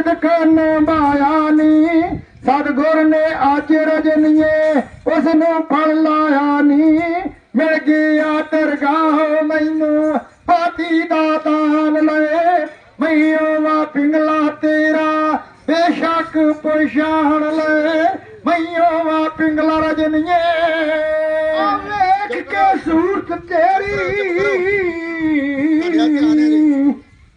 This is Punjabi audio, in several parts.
ਸਿਦਕ ਨਿਭਾਇਆ ਨੀ ਸਤਗੁਰ ਨੇ ਅੱਜ ਰਜਨੀਏ ਉਸ ਨੂੰ ਫੜ ਲਾਇਆ ਨੀ। ਮਿਲ ਗਿਆ ਦਰਗਾਹ ਮੈਨੂੰ ਪਾਤੀ ਦਾ ਦਾਨ ਲਏ। ਮੈਯੋ ਵਾ ਪਿੰਗਲਾ ਤੇਰਾ ਬੇਸ਼ੱਕ ਪਛਾਣ ਲੈ ਮੈਯੋ ਵਾ ਪਿੰਗਲਾ ਰਜਨੀਏ ਆ ਵੇਖ ਕੇ ਸੂਰਤ ਤੇਰੀ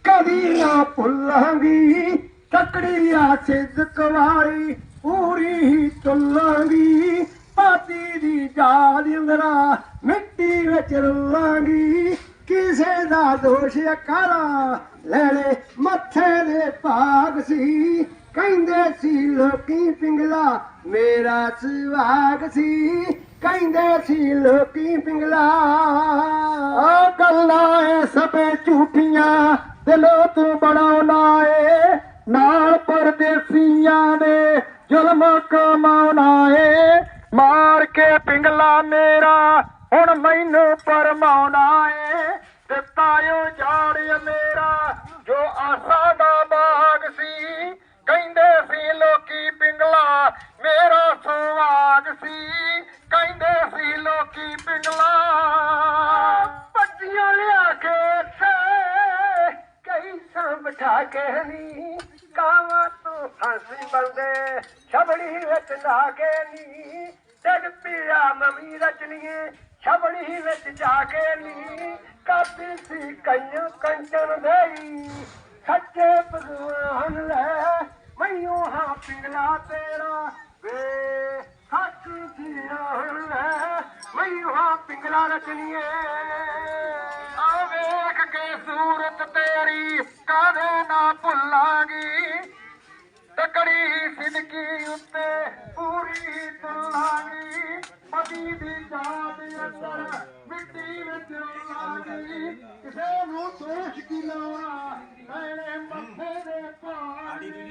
ਕਦੀ ਨਾ ਭੁੱਲਾਂਗੀ। ਤਕੜੀ ਆ ਸਿੱਧਕ ਵਾਲੀ ਪੂਰੀ ਹੀ ਤੁਲਾਂਗੀ। ਪਾਤੀ ਦੀ ਯਾਦ ਅੰਦਰਾ ਮਿੱਟੀ ਵਿੱਚ ਰੁਲਾਂਗੀ। ਕਿਸੇ ਦਾ ਦੋਸ਼ ਕਾਲਾ ਲੈ ਮੱਥੇ ਦੇ ਭਾਗ ਸੀ। ਕਹਿੰਦੇ ਸੀ, ਲੋਕੀ ਪਿੰਗਲਾ ਮੇਰਾ ਸੁਹਾਗ ਸੀ। ਕਹਿੰਦੇ ਸੀ, ਲੋਕੀ ਪਿੰਗਲਾ ਆ ਗੱਲਾਂ ਐ ਸਭੇ ਝੂਠੀਆਂ, ਦਿਲੋਂ ਤੂੰ ਬਣਾਉਣਾ ਏ। ਨਾਲ ਪਰਦੇਸੀਆਂ ਨੇ ਜ਼ੁਲਮ ਕਮਾਉਣਾ ਏ ਮਾਰ ਕੇ ਪਿੰਗਲਾ ਮੇਰਾ, ਹੁਣ ਮੈਨੂੰ ਪਰਮਾਉਣਾ ਏ ਦਿੱਤਾ ਓ ਜਾੜ ਮੇਰਾ ਸਾਂ ਬਿਠਾ ਕੇ ਨੀ ਕਾਵਾਂ ਤੋਂ ਫਾਂਸੀ ਬੰਦੇ ਛਬੜੀ ਵਿੱਚ ਲਾ ਕੇ ਨੀ ਡਗ ਪਿਆ ਨਵੀਂ ਰਚਨੀਏ, ਛਬੜੀ ਵਿੱਚ ਜਾ ਕੇ ਨੀ ਕਾਪੀ ਸੀ ਕੰਨ ਕੰਚਨ ਦੇਈ, ਸੱਚੇ ਭਗਵਾਨ ਲੈ। ਮੈਨੂੰ ਹਾਂ ਪਿੰਗਲਾ ਤੇਰਾ, ਵੇ ਸੱਚ ਦੀ ਰਾਹਣ ਲੈ। ਮੈਨੂੰ ਹਾਂ ਪਿੰਗਲਾ ਰਚਨੀਏ। ਆ ਵੇਖ ਕੇ ਸੂਰਤ ਤੇਰੀ ਕਾਦੇ ਨਾ ਭੁੱਲਾਂਗੀ। ਤਕੜੀ ਸਿਦਕੀ ਉੱਤੇ ਪੂਰੀ ਤੁਲਾਂਗੀ। ਪਤੀ ਦੀ ਜਾਤ ਅੰਦਰ ਮਿੱਟੀ ਵਿੱਚ ਰਲਾਂਗੀ। ਕਿਸੇ ਨੂੰ ਦੋਸ਼ ਕੀ ਲਾਉਣਾ ਮੈਨੇ ਮੱਥੇ ਦੇ ਪਾਣੀ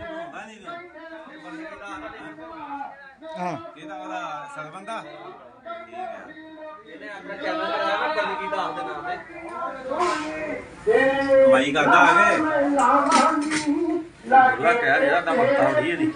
ਹਾਂ। ਇਹਦਾ ਉਹਦਾ ਸਰਬੰਦਾ ਕਮਾਈ ਕਰਦਾ ਲਾਵਾਂਗੀ ਪੂਰਾ ਕਹਿ ਰਿਹਾ ਤਾਂ ਮੱਤਾ ਹੋਣੀ ਇਹਦੀ।